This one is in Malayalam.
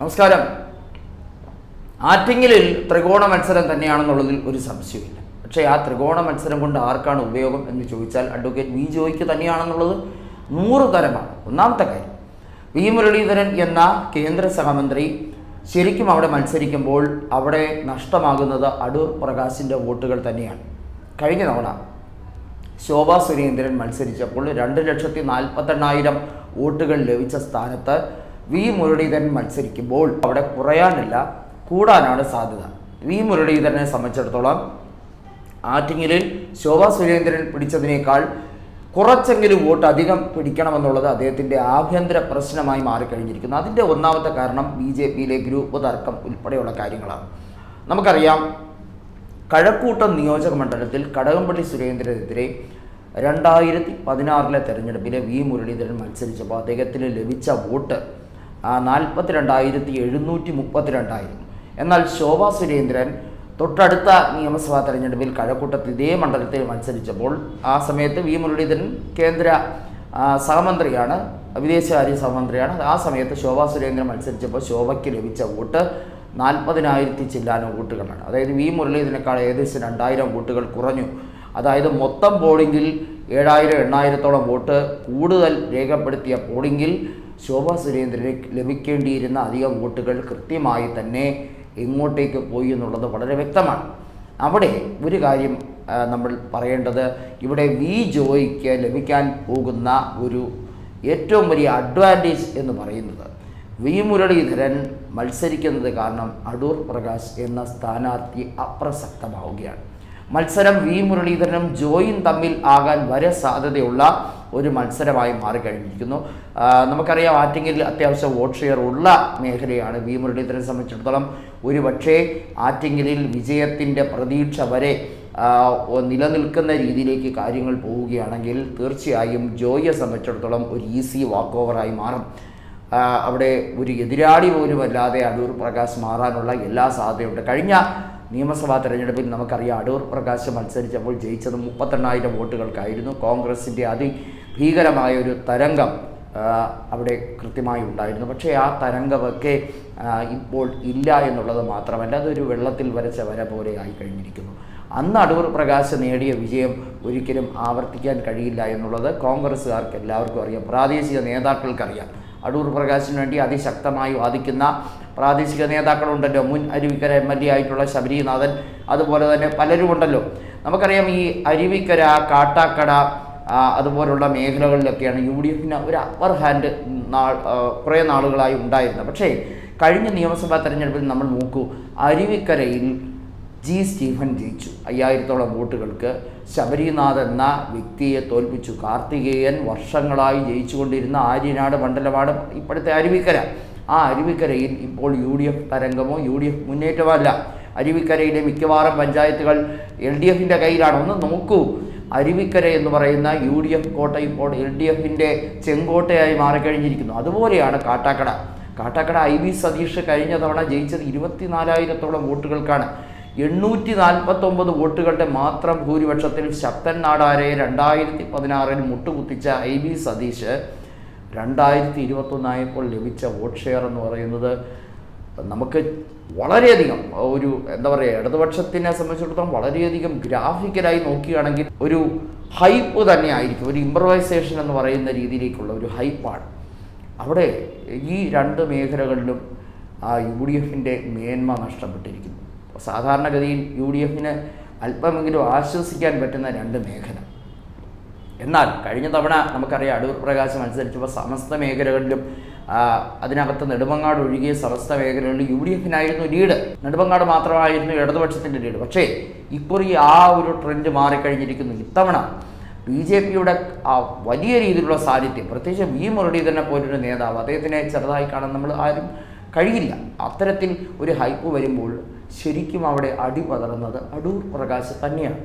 നമസ്കാരം. ആറ്റിങ്ങലിൽ ത്രികോണ മത്സരം തന്നെയാണെന്നുള്ളതിൽ ഒരു സംശയമില്ല പക്ഷേ ആ ത്രികോണ മത്സരം കൊണ്ട് ആർക്കാണ് ഉപയോഗം എന്ന് ചോദിച്ചാൽ അഡ്വക്കേറ്റ് വി ജോയ്ക്ക് തന്നെയാണെന്നുള്ളത് നൂറ് തരമാണ്. ഒന്നാമത്തെ കാര്യം വി മുരളീധരൻ എന്ന കേന്ദ്ര സഹമന്ത്രി ശരിക്കും അവിടെ മത്സരിക്കുമ്പോൾ അവിടെ നഷ്ടമാകുന്നത് അടൂർ പ്രകാശിന്റെ വോട്ടുകൾ തന്നെയാണ്. കഴിഞ്ഞ തവണ ശോഭാ സുരേന്ദ്രൻ മത്സരിച്ചപ്പോൾ രണ്ട് ലക്ഷത്തി നാൽപ്പത്തെണ്ണായിരം വോട്ടുകൾ ലഭിച്ച സ്ഥാനത്ത് വി മുരളീധരൻ മത്സരിക്കുമ്പോൾ അവിടെ കുറയാനില്ല കൂടാനാണ് സാധ്യത. വി മുരളീധരനെ സംബന്ധിച്ചിടത്തോളം ആറ്റിങ്ങലിൽ ശോഭാ സുരേന്ദ്രൻ പിടിച്ചതിനേക്കാൾ കുറച്ചെങ്കിലും വോട്ട് അധികം പിടിക്കണമെന്നുള്ളത് അദ്ദേഹത്തിന്റെ ആഭ്യന്തര പ്രശ്നമായി മാറിക്കഴിഞ്ഞിരിക്കുന്നു. അതിന്റെ ഒന്നാമത്തെ കാരണം ബി ജെ പിയിലെ ഗ്രൂപ്പ് തർക്കം ഉൾപ്പെടെയുള്ള കാര്യങ്ങളാണ്. നമുക്കറിയാം കഴക്കൂട്ടം നിയോജക മണ്ഡലത്തിൽ കടകംപള്ളി സുരേന്ദ്രനെതിരെ രണ്ടായിരത്തി പതിനാറിലെ തെരഞ്ഞെടുപ്പിലെ വി മുരളീധരൻ മത്സരിച്ചപ്പോൾ അദ്ദേഹത്തിന് ലഭിച്ച വോട്ട് നാൽപ്പത്തി രണ്ടായിരത്തി എഴുന്നൂറ്റി മുപ്പത്തിരണ്ടായിരുന്നു എന്നാൽ ശോഭാ സുരേന്ദ്രൻ തൊട്ടടുത്ത നിയമസഭാ തെരഞ്ഞെടുപ്പിൽ കഴക്കൂട്ടത്തിൽ ഇതേ മണ്ഡലത്തിൽ മത്സരിച്ചപ്പോൾ ആ സമയത്ത് വി മുരളീധരൻ കേന്ദ്ര സഹമന്ത്രിയാണ് വിദേശകാര്യ സഹമന്ത്രിയാണ്. ആ സമയത്ത് ശോഭാ സുരേന്ദ്രൻ മത്സരിച്ചപ്പോൾ ശോഭയ്ക്ക് ലഭിച്ച വോട്ട് നാൽപ്പതിനായിരത്തി ചില്ലാനം വോട്ടുകളാണ്. അതായത് വി മുരളീധരനേക്കാൾ ഏകദേശം രണ്ടായിരം വോട്ടുകൾ കുറഞ്ഞു. അതായത് മൊത്തം പോളിംഗിൽ ഏഴായിരം എണ്ണായിരത്തോളം വോട്ട് കൂടുതൽ രേഖപ്പെടുത്തിയ പോളിംഗിൽ ശോഭാ സുരേന്ദ്രന് ലഭിക്കേണ്ടിയിരുന്ന അധികം വോട്ടുകൾ കൃത്യമായി തന്നെ എങ്ങോട്ടേക്ക് പോയി എന്നുള്ളത് വളരെ വ്യക്തമാണ്. അവിടെ ഒരു കാര്യം നമ്മൾ പറയേണ്ടത് ഇവിടെ വി ജോയിക്ക് ലഭിക്കാൻ പോകുന്ന ഒരു ഏറ്റവും വലിയ അഡ്വാന്റേജ് എന്ന് പറയുന്നത് വി മുരളീധരൻ മത്സരിക്കുന്നത് കാരണം അടൂർ പ്രകാശ് എന്ന സ്ഥാനാർത്ഥി അപ്രസക്തമാവുകയാണ്. മത്സരം വി മുരളീധരനും ജോയും തമ്മിൽ ആകാൻ വരെ സാധ്യതയുള്ള ഒരു മത്സരമായി മാറിക്കഴിഞ്ഞിരിക്കുന്നു. നമുക്കറിയാം ആറ്റിങ്ങിൽ അത്യാവശ്യം വോട്ട് ഷെയർ ഉള്ള മേഖലയാണ് വി മുരളീധരനെ സംബന്ധിച്ചിടത്തോളം. ഒരു പക്ഷേ ആറ്റിങ്ങലിൽ വിജയത്തിന്റെ പ്രതീക്ഷ വരെ നിലനിൽക്കുന്ന രീതിയിലേക്ക് കാര്യങ്ങൾ പോവുകയാണെങ്കിൽ തീർച്ചയായും ജോയിയെ സംബന്ധിച്ചിടത്തോളം ഒരു ഈസി വാക്ക് ഓവറായി മാറും അവിടെ ഒരു എതിരാളി പോലും അല്ലാതെ അടൂർ പ്രകാശ് മാറാനുള്ള എല്ലാ സാധ്യതയുണ്ട്. കഴിഞ്ഞ നിയമസഭാ തെരഞ്ഞെടുപ്പിൽ നമുക്കറിയാം അടൂർ പ്രകാശ് മത്സരിച്ചപ്പോൾ ജയിച്ചത് മുപ്പത്തെണ്ണായിരം വോട്ടുകൾക്കായിരുന്നു. കോൺഗ്രസിന്റെ അതിഭീകരമായ ഒരു തരംഗം അവിടെ കൃത്യമായി ഉണ്ടായിരുന്നു. പക്ഷേ ആ തരംഗമൊക്കെ ഇപ്പോൾ ഇല്ല എന്നുള്ളത് മാത്രമല്ല അതൊരു വെള്ളത്തിൽ വരച്ച വര പോലെ ആയി കഴിഞ്ഞിരിക്കുന്നു. അന്ന് അടൂർ പ്രകാശ് നേടിയ വിജയം ഒരിക്കലും ആവർത്തിക്കാൻ കഴിയില്ല എന്നുള്ളത് കോൺഗ്രസ്സുകാർക്ക് എല്ലാവർക്കും അറിയാം. പ്രാദേശിക നേതാക്കൾക്കറിയാം. അടൂർ പ്രകാശിന് വേണ്ടി അതിശക്തമായി വാദിക്കുന്ന പ്രാദേശിക നേതാക്കളുണ്ടല്ലോ. മുൻ അരുവിക്കര എം എൽ എ ആയിട്ടുള്ള ശബരിനാഥൻ അതുപോലെ തന്നെ പലരുമുണ്ടല്ലോ. നമുക്കറിയാം ഈ അരുവിക്കര കാട്ടാക്കട അതുപോലുള്ള മേഖലകളിലൊക്കെയാണ് യു ഡി എഫിന് ഒരു അപ്പർ ഹാൻഡ് നാൾ കുറേ നാളുകളായി ഉണ്ടായിരുന്നത്. പക്ഷേ കഴിഞ്ഞ നിയമസഭാ തെരഞ്ഞെടുപ്പിൽ നമ്മൾ നോക്കൂ അരുവിക്കരയിൽ ജി സ്റ്റീഫൻ ജയിച്ചു. അയ്യായിരത്തോളം വോട്ടുകൾക്ക് ശബരിനാഥ് എന്ന വ്യക്തിയെ തോൽപ്പിച്ചു. കാർത്തികേയൻ വർഷങ്ങളായി ജയിച്ചുകൊണ്ടിരുന്ന ആര്യനാട് മണ്ഡലമാണ് ഇപ്പോഴത്തെ അരുവിക്കര. ആ അരുവിക്കരയിൽ ഇപ്പോൾ യു ഡി എഫ് തരംഗമോ യു ഡി എഫ് മുന്നേറ്റമല്ല. അരുവിക്കരയിലെ മിക്കവാറും പഞ്ചായത്തുകൾ എൽ ഡി എഫിന്റെ കയ്യിലാണ്. ഒന്ന് നോക്കൂ. അരുവിക്കര എന്ന് പറയുന്ന യു ഡി എഫ് കോട്ട ഇപ്പോൾ എൽ ഡി എഫിന്റെ ചെങ്കോട്ടയായി മാറിക്കഴിഞ്ഞിരിക്കുന്നു. അതുപോലെയാണ് കാട്ടാക്കട. കാട്ടാക്കട ഐ വി സതീഷ് കഴിഞ്ഞ തവണ ജയിച്ചത് ഇരുപത്തിനാലായിരത്തോളം വോട്ടുകൾക്കാണ്. എണ്ണൂറ്റി നാൽപ്പത്തൊമ്പത് വോട്ടുകളുടെ മാത്രം ഭൂരിപക്ഷത്തിൽ ശക്തൻ നാടാരെ രണ്ടായിരത്തി പതിനാറിൽ മുട്ടുകുത്തിച്ച ഐ വി സതീഷ് രണ്ടായിരത്തി ഇരുപത്തൊന്നായപ്പോൾ ലഭിച്ച വോട്ട് ഷെയർ എന്ന് പറയുന്നത് നമുക്ക് വളരെയധികം ഒരു എന്താ പറയുക ഇടതുപക്ഷത്തിനെ സംബന്ധിച്ചിടത്തോളം വളരെയധികം ഗ്രാഫിക്കലായി നോക്കുകയാണെങ്കിൽ ഒരു ഹൈപ്പ് തന്നെ ആയിരിക്കും ഒരു ഇമ്പ്രവൈസേഷൻ എന്ന് പറയുന്ന രീതിയിലേക്കുള്ള ഒരു ഹൈപ്പാണ് അവിടെ ഈ രണ്ട് മേഖലകളിലും ആ യു ഡി എഫിന്റെ മേന്മ നഷ്ടപ്പെട്ടിരിക്കുന്നു. സാധാരണഗതിയിൽ യു ഡി എഫിന് അല്പമെങ്കിലും ആശ്വസിക്കാൻ പറ്റുന്ന രണ്ട് മേഖല. എന്നാൽ കഴിഞ്ഞ തവണ നമുക്കറിയാം അടൂർ പ്രകാശം മത്സരിച്ചപ്പോൾ സമസ്ത മേഖലകളിലും അതിനകത്ത് നെടുമങ്ങാട് ഒഴികെ സമസ്ത മേഖലകളിൽ യു ഡി എഫിനായിരുന്നു ലീഡ്. നെടുമങ്ങാട് മാത്രമായിരുന്നു ഇടതുപക്ഷത്തിന്റെ ലീഡ്. പക്ഷേ ഇക്കുറി ആ ഒരു ട്രെൻഡ് മാറിക്കഴിഞ്ഞിരിക്കുന്നു. ഇത്തവണ ബി ജെ പിയുടെ ആ വലിയ രീതിയിലുള്ള സാന്നിധ്യം പ്രത്യേകിച്ച് വി മുരളീധരനെ പോലൊരു നേതാവ് അദ്ദേഹത്തിനെ ചെറുതായി കാണാൻ നമ്മൾ ആരും കഴിയില്ല. അത്തരത്തിൽ ഒരു ഹൈപ്പ് വരുമ്പോൾ ശരിക്കും അവിടെ അടി പതറുന്നത് അടൂർ പ്രകാശ് തന്നെയാണ്.